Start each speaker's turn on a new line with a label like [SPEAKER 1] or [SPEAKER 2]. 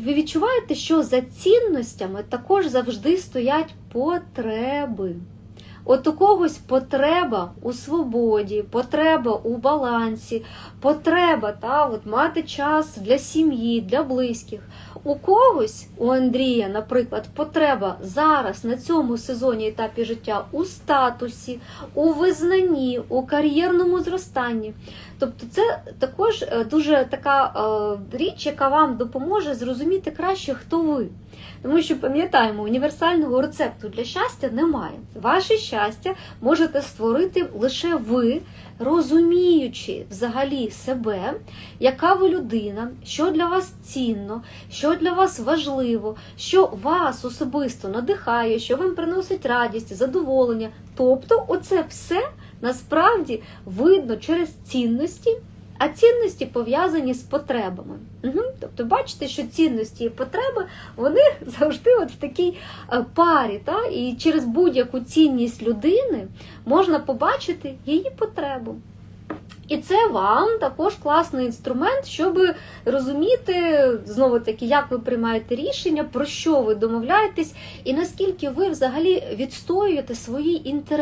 [SPEAKER 1] ви відчуваєте, що за цінностями також завжди стоять потреби. От у когось потреба у свободі, потреба у балансі, потреба та, от, мати час для сім'ї, для близьких. У когось, у Андрія, наприклад, потреба зараз на цьому сезоні етапі життя у статусі, у визнанні, у кар'єрному зростанні. Тобто, це також е, дуже така е, річ, яка вам допоможе зрозуміти краще, хто ви. Тому що пам'ятаємо, універсального рецепту для щастя немає. Ваше щастя можете створити лише ви, розуміючи взагалі себе, яка ви людина, що для вас цінно, що для вас важливо, що вас особисто надихає, що вам приносить радість, задоволення. Тобто, оце все насправді видно через цінності. А цінності пов'язані з потребами. Угу. Тобто, бачите, що цінності і потреби вони завжди от в такій е, парі. Та? І через будь-яку цінність людини можна побачити її потребу. І це вам також класний інструмент, щоб розуміти знову таки, як ви приймаєте рішення, про що ви домовляєтесь, і наскільки ви взагалі відстоюєте свої інтереси.